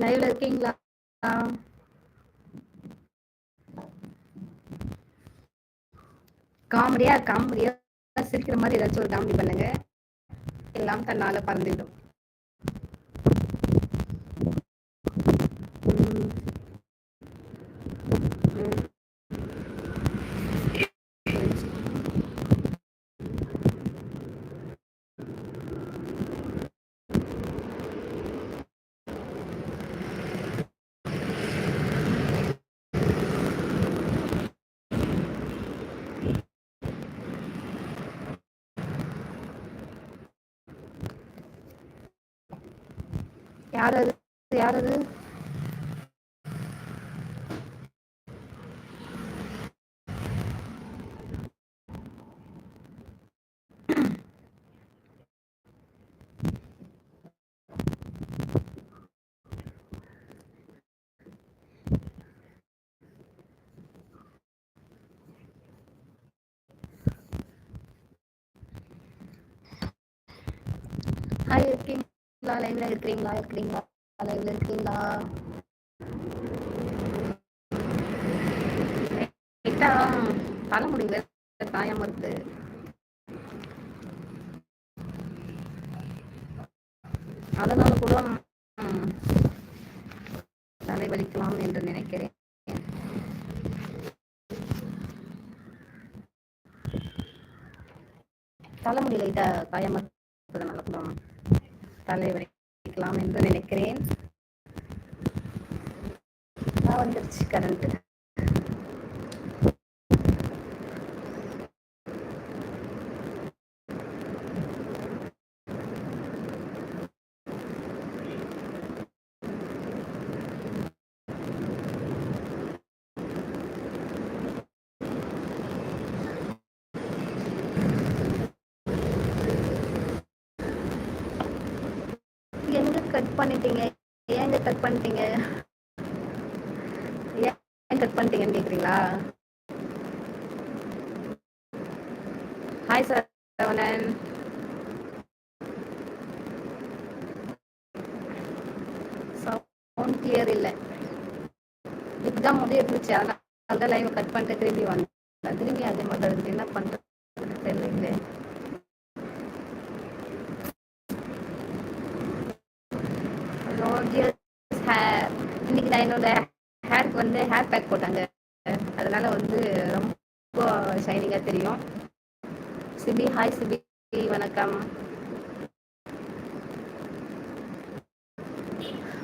லைவ்ல இருக்கீங்களா? காமெடியா காமெடியா சிரிக்கிற மாதிரி ஏதாச்சும் ஒரு காமெடி பண்ணுங்க. எல்லாம் தன்னால பறந்துடும். யார் அது யார் அது ஹாய் இருக்கீங்களா லைவ்ல இருக்கிறீங்களா? இருக்கிறீங்களா லைவ்ல இருக்கீங்களா? கிட்டா தலைமுடியில காயம் இருக்கு அதனால கூட தலைவலிக்கலாம் என்று நினைக்கிறேன். தலைமுடியில் இதை காயம் தலைவலிக்கலாம் என்று நினைக்கிறேன். வந்துருச்சு கரண்ட் கட் பண்ணிட்டீங்க? ஏங்க கட் பண்ணிட்டீங்க? ஏன் கட் பண்ணிட்டீங்கன்னு கேக்குறீங்களா? Hi Saravanan sound clear இல்லை. இதுதான் முடிய இருந்துச்சு அதனால தான் லைவ் கட் பண்ணிட்டு திரும்பி வந்தேன். திரும்பி அதே மாதிரி என்ன பண்ணுறது தெரியல ஹேர் இன்னைக்கு நான் என்னோட ஹேருக்கு வந்து ஹேர் பேக் போட்டாங்க. அதனால வந்து ரொம்ப ஷைனிங்கா தெரியும். சிபி ஹாய் சிபி வணக்கம்.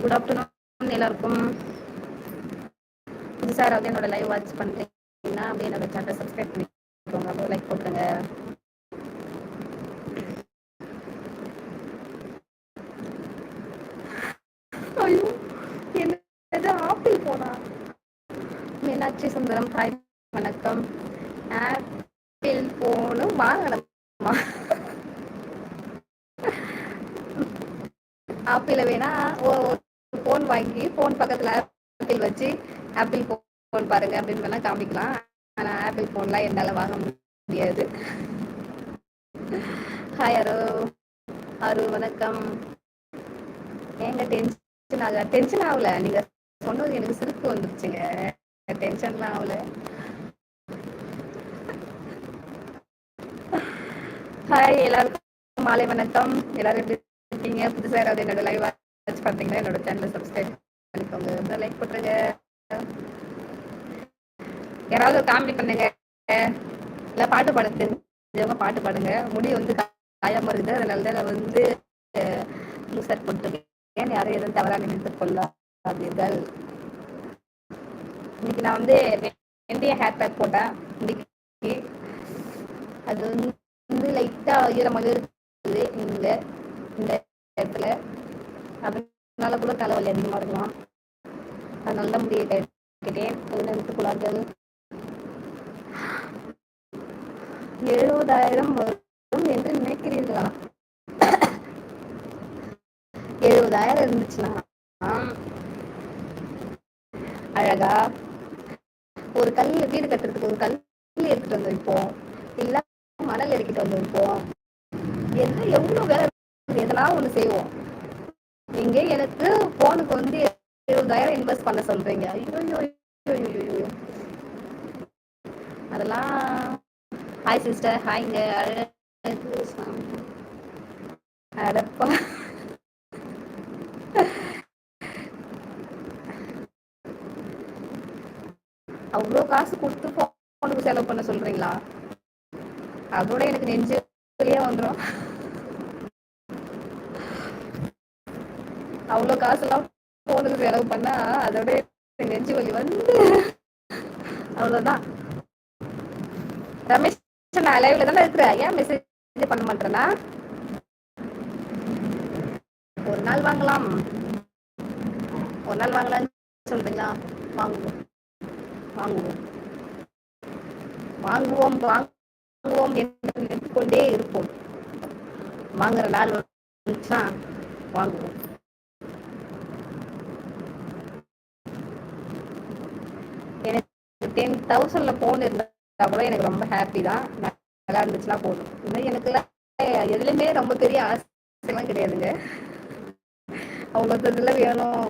குட் ஆஃப்டர்நூன் எல்லாருக்கும். புதுசாக யாராவது என்னோட லைவ் வாட்ச் பண்ணுறீங்கன்னா அப்படியே என்னோட சேனலை சப்ஸ்கிரைப் பண்ணிக்கோங்க. லைக் போட்டுருங்க ஐயோ என்னது ஆப்பிள் போனா மீனாட்சி சுந்தரம் ஹாய் வணக்கம் ஆப்பிள் போனும் வாங்கணுமா ஆப்பிள் வேணா ஃபோன் வாங்கி ஃபோன் பக்கத்துல ஆப்பிள் வச்சு ஆப்பிள் ஃபோன் பாருங்க அப்படின்னு வேணா காமிக்கலாம் ஆனா ஆப்பிள் ஃபோன்லாம் என்னால வாங்க முடியாது ஹாய் அரு அரு வணக்கம் ஏங்க டென்ஷன் ஆக டென்ஷன் ஆகல நீங்க சொன்னது எனக்கு சிரிப்பு வந்துருச்சுங்க டென்ஷன்லாம் ஆகல ஹாய் எல்லாருக்கும் மாலை வணக்கம். எல்லாரும் எப்படி இருக்கீங்க? புதுசாக யாராவது என்னோட லைவ் வாட்ச் பார்த்தீங்கன்னா என்னோட சேனலை சப்ஸ்கிரைப் பண்ணிக்கோங்க. லைக் போட்டுருங்க. யாராவது காமெடி பண்ணுங்க. இல்லை பாட்டு பாட தெரிஞ்சவங்க பாட்டு பாடுங்க. முடி வந்து காயாம இருக்குது. அதனால தான் நான் வந்து லூசர் போட்டுருக்கேன். யாரும் எதுவும் தவறாக நினைத்துக் கொள்ளாதீர்கள்? இன்னைக்கு நான் வந்து என்னுடைய ஹேர் பேக் போட்டேன். இன்னைக்கு அது வந்து லைட்டா ஈரமாக இருக்குது. இந்த இந்த இடத்துல அதனால கூட தலைவலி அதிகமாக இருக்கலாம். அதனால தான் முடியை கேட்டேன் நினைத்துக்குள்ளார்கள் எழுபதாயிரம் வரும் என்று நினைக்கிறீர்களா? எழுபதாயிரம் இருந்துச்சுன்னா அழகா ஒரு கல் வீடு கட்டுறதுக்கு ஒரு கல் எடுத்துட்டு வந்து வைப்போம் இல்ல மணல் எடுக்கிட்டு வந்திருப்போம் என்ன எவ்வளோ வேலை எதனா ஒன்று செய்வோம்? இங்க எனக்கு போனுக்கு வந்து இருபதாயிரம் இன்வெஸ்ட் பண்ண சொல்றீங்க. ஐயோ ஐயோ, அதெல்லாம் ஹாய் சிஸ்டர் ஹாய்ங்க அடப்பா அவ்வளோ காசு கொடுத்து ஃபோனுக்கு செலவு பண்ண சொல்றீங்களா? அதோட எனக்கு நெஞ்சு வலியே வந்துடும் அவ்வளோ காசுலாம் ஃபோனுக்கு செலவு பண்ணா அதோட நெஞ்சு வலி வந்து அவ்வளோதான். ரமேஷ் நான் லைவ்ல தானே இருக்கிறேன். ஏன் மெசேஜ் பண்ண மாட்டேன்னா ஒரு நாள் வாங்கலாம். ஒரு நாள் வாங்கலாம்னு சொல்றீங்களா? வாங்குவோம். வாங்குவோம். வாங்குவோம். வாங்குவோம் என்று நினைத்துக் கொண்டே இருப்போம். வாங்குற நாள் வந்துச்சா? வாங்குவோம். எனக்கு டென் தௌசண்ட்ல போன் இருந்தா கூட எனக்கு ரொம்ப ஹாப்பி தான். நல்லா இருந்துச்சுன்னா போதும். இன்னும் எனக்குலாம் எதுலையுமே ரொம்ப பெரிய ஆசைலாம் கிடையாதுங்க. அவ்வளோ இதில் வேணும்.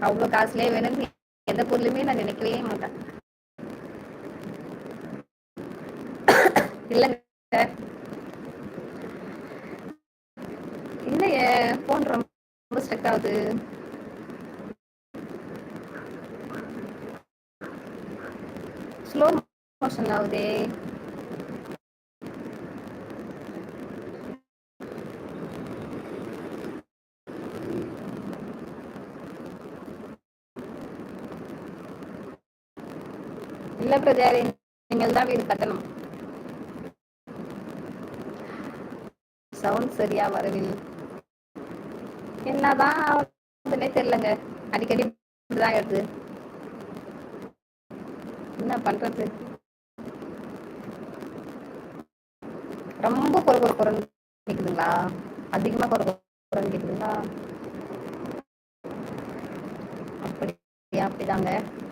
அவ்வளோ காசுலேயே வேணும்னு எந்த பொருளுமே நான் நினைக்கவே மாட்டேன். இல்லைங்க. இல்லையே ஃபோன் ரொம்ப ஸ்ட்ரக் ஆகுது. ஸ்லோ மோஷன் ஆகுதே. இல்ல பிரதேரி நீங்கள் தான் வீடு கட்டணும். சவுண்ட் சரியா வரவில்லை. என்னதான் ஆகுதுன்னே தெரியலங்க. அடிக்கடி இப்படிதான் எடுத்து என்ன பண்றது? ரொம்ப குறை குறை குறைன்னு கேக்குதுங்களா அதிகமா குறை குறைன்னு கேக்குதுங்களா அப்படியா அப்படிதாங்க.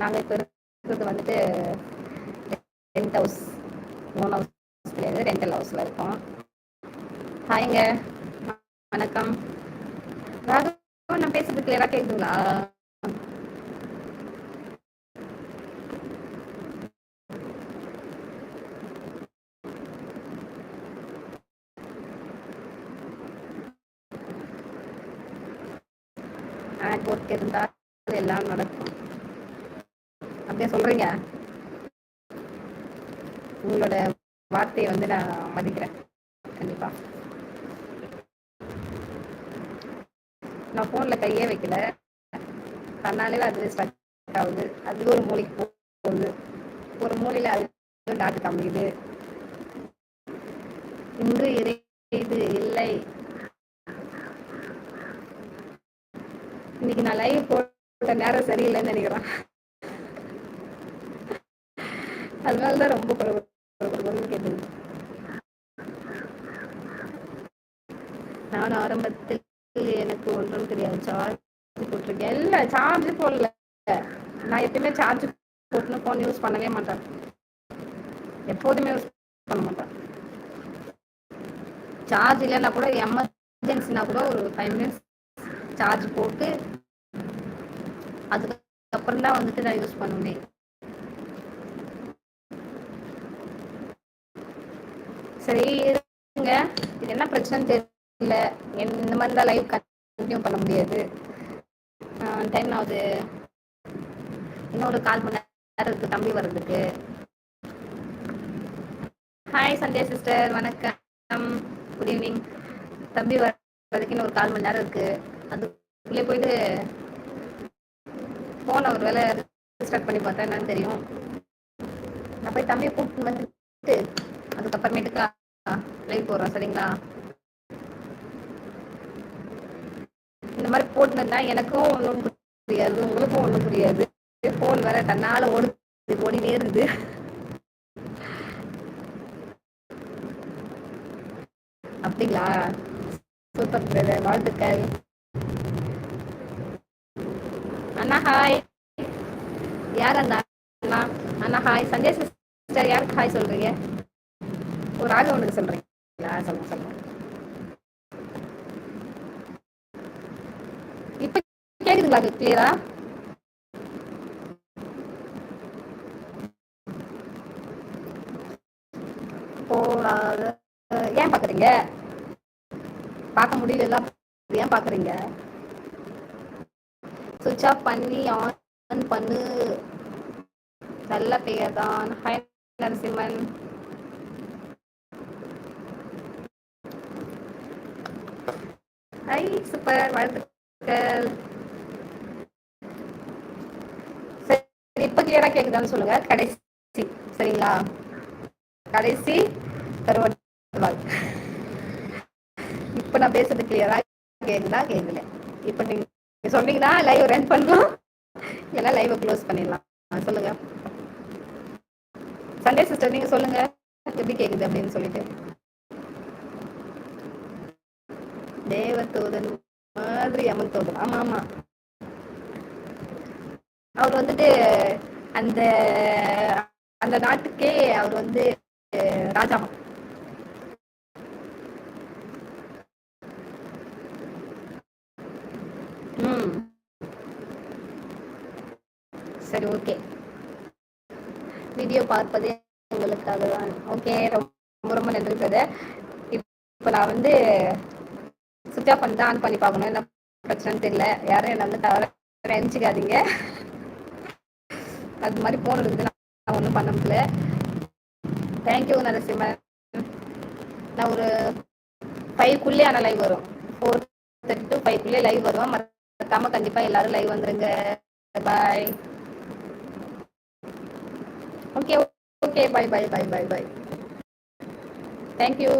நாங்க இப்ப இருக்கிறது வந்துட்டு rent house own house rental ஹவுஸ்ல இருக்கோம். ஹாய்ங்க. வணக்கம். நான் பேசுறது கிளியரா கேக்குதுங்களா? நெட்ஒர்க் இருந்தால் எல்லாம் நடக்கும். அப்படியே சொல்றீங்க. உங்களோட வார்த்தையை வந்து நான் மதிக்கிறேன். கண்டிப்பா. நான் போன்ல கையே வைக்கல. தன்னாலே அது ஸ்ட்ரக் ஆகுது. அது ஒரு மூளைக்கு போகுது. ஒரு மூலையில அது டாட்டு காமிக்குது. இன்று இறை இது இல்லை. இன்னைக்கு நான் லைவ் போட்ட நேரம் சரியில்லைன்னு நினைக்கிறேன். அதனாலதான் ரொம்ப குறை கேட்டது நான் ஆரம்பத்தில் எனக்கு ஒன்றும் தெரியாது. சார்ஜ் போட்டிருக்கேன். இல்லை சார்ஜ் போடல. நான் எப்பயுமே சார்ஜ் போட்டுன்னு ஃபோன் யூஸ் பண்ணவே மாட்டேன். எப்போதுமே யூஸ் பண்ண மாட்டேன். சார்ஜ் இல்லைன்னா கூட எமர்ஜென்சினா கூட ஒரு ஃபைவ் மினிட்ஸ் சார்ஜ் போட்டு அதுக்கப்புறம் தான் வந்துட்டு நான் யூஸ் பண்ணுவேன் சரி இருங்க. இது என்ன பிரச்சனைன்னு இல்ல என் இந்த மாதிரி தான் லைவ் கண்டினியூ பண்ண முடியாது. டைம் ஆகுது இன்னொரு கால் மணி நேரம் இருக்கு தம்பி வர்றதுக்கு. ஹாய் சந்தியா சிஸ்டர் வணக்கம். குட் ஈவினிங் தம்பி வர்றதுக்கு இன்னொரு கால் மணி நேரம் இருக்கு. அதுக்குள்ளே போயிட்டு ஃபோனை ஒரு வேலை ஸ்டார்ட் பண்ணி பார்த்தா என்னன்னு தெரியும். நான் போய் தம்பியை கூப்பிட்டு வந்துட்டு அதுக்கப்புறமேட்டுக்கா லைவ் போடுறோம் சரிங்களா? இந்த மாதிரி போட்டுருந்தா எனக்கும் ஒன்றும் புரியாது உங்களுக்கும் ஒன்றும் புரியாது. ஃபோன் வேற தன்னால ஓடுது ஓடினே இருந்து அப்படிங்களா? சூப்பர் பிரதர் வாழ்த்துக்கள். அண்ணா ஹாய் யார் அந்த அண்ணா? அண்ணா ஹாய் சஞ்சய் சிஸ்டர் யாருக்கு ஹாய் சொல்றீங்க? ஒரு ராகவனுக்கு சொல்றீங்களா? சொல்லுங்க சொல்லுங்க. உங்களுக்கு கிளியரா போகாத. ஏன் பாக்குறீங்க? பார்க்க முடியல ஏன் பாக்குறீங்க? சுவிட்ச் ஆஃப் பண்ணி ஆன் பண்ணு. நல்ல பெயர் தான் ஹை நரசிம்மன் ஹை சூப்பர் வாழ்த்துக்கள். கிளியரா கேக்குதான்னு சொல்லுங்க. கடைசி. சரிங்களா? கடைசி கருவட்டவாள் இப்ப நான் பேசுறது கிளியரா கேக்குதா? கேட்கல இப்ப நீங்க சொன்னீங்கன்னா லைவ் ரன் பண்ணுவோம் இல்லைன்னா லைவை க்ளோஸ் பண்ணிடலாம். சொல்லுங்க. சண்டே சிஸ்டர் நீங்க சொல்லுங்க. எப்படி கேக்குது அப்படின்னு சொல்லிட்டு. தேவதூதன் மாதிரி அமன் தோதன் ஆமா ஆமா. அவர் வந்துட்டு அந்த அந்த நாட்டுக்கே அவர் வந்து ராஜாமா ம் சரி ஓகே. வீடியோ பார்ப்பது உங்களுக்காக தான் ஓகே ரொம்ப ரொம்ப நன்றி பிரதர். இப்போ நான் வந்து சுத்தியா ஆஃப் பண்ணி தான் ஆன் பண்ணி பார்க்கணும். என்ன பிரச்சனைன்னு தெரியல. யாரும் என்ன வந்து தவிர நினச்சிக்காதீங்க. அது மாதிரி ஃபோன் இருக்குது நான் ஒன்றும் பண்ண முடியல. தேங்க்யூ நரசிம்மன் நான் ஒரு ஃபைவ்க்குள்ளே ஆனால் லைவ் வரும். ஃபோர் தேர்ட்டி டு ஃபைவ்க்குள்ளே லைவ் வரும். மறக்காம கண்டிப்பாக எல்லாரும் லைவ் வந்துருங்க. Bye okay okay bye bye bye bye bye thank you